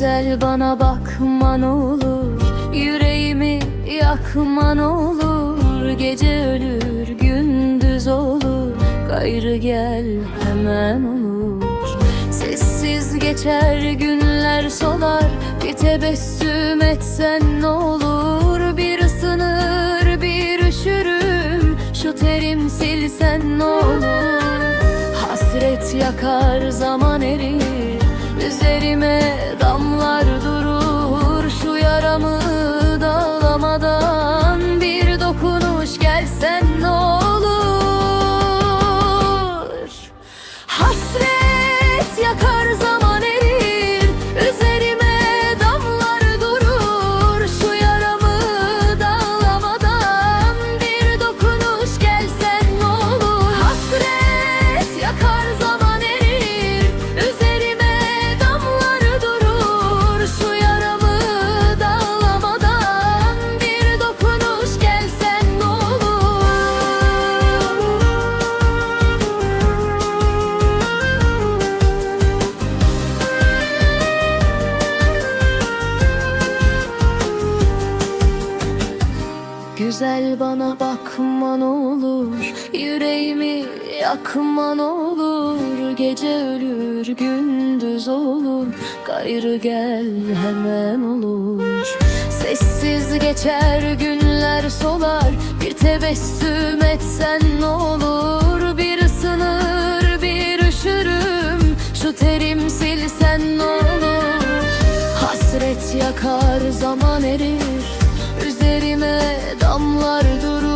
Güzel bana bakman olur Yüreğimi yakman olur. Gece ölür gündüz olur Gayrı gel hemen olur Sessiz geçer günler solar Bir tebessüm etsen ne olur? Bir ısınır bir üşürüm Şu terim silsen ne olur? Hasret yakar zaman erir Üzerime damlar durur Güzel bana bakman olur Yüreğimi yakman olur. Gece ölür gündüz olur Gayrı gel hemen olur. Sessiz geçer günler solar Bir tebessüm etsen ne olur? Bir ısınır bir üşürüm Şu terim silsen ne olur? Hasret yakar zaman erir Damlar durur